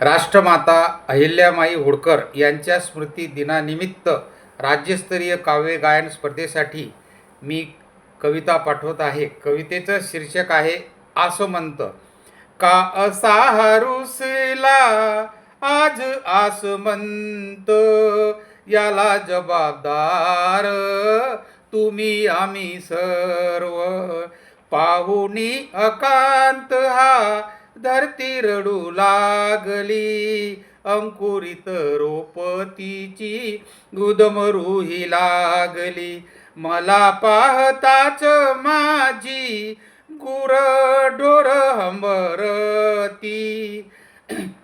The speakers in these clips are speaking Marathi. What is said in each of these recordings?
राष्ट्रमाता अहिल्यामाई होळकर यांच्या स्मृती दिनानिमित्त राज्यस्तरीय काव्य गायन स्पर्धेसाठी मी कविता पाठवत आहे. कवितेचं शीर्षक आहे आसमंत. का असा हरुसला आज आसमंत? याला जबाबदार तुम्ही आम्ही सर्व. पाहुणी अकांत हा धरती रडू लागली. अंकुरित रोपतीची गुदमरुही लागली. मला पाहताच माझी गुर डोर हंबरती.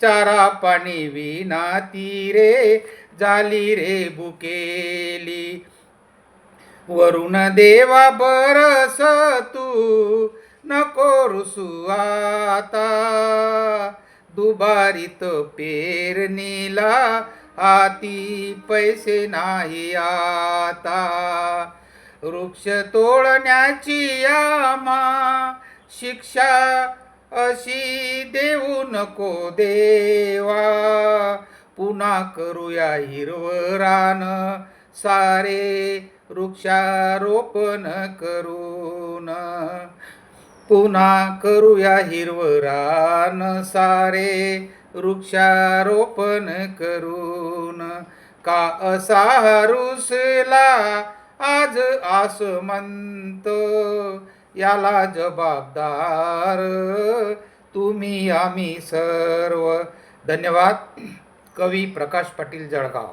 चारा पाणी विना ती रे झाली रे बुकेली वरुण देवा बरस तू. नको रुसू आता. दुबारीत पेरणीला हाती पैसे नाही आता. वृक्ष तोडण्याची यामा शिक्षा अशी देऊ नको देवा. पुन्हा करूया हिरवरान सारे वृक्षारोपण करून. पुन्हा करूया हिरवरान सारे वृक्षारोपण करून. का असा रुसला आज आसमंत? याला जबाबदार तुम्ही आम्ही सर्व. धन्यवाद. कवी प्रकाश पाटील जळगाव.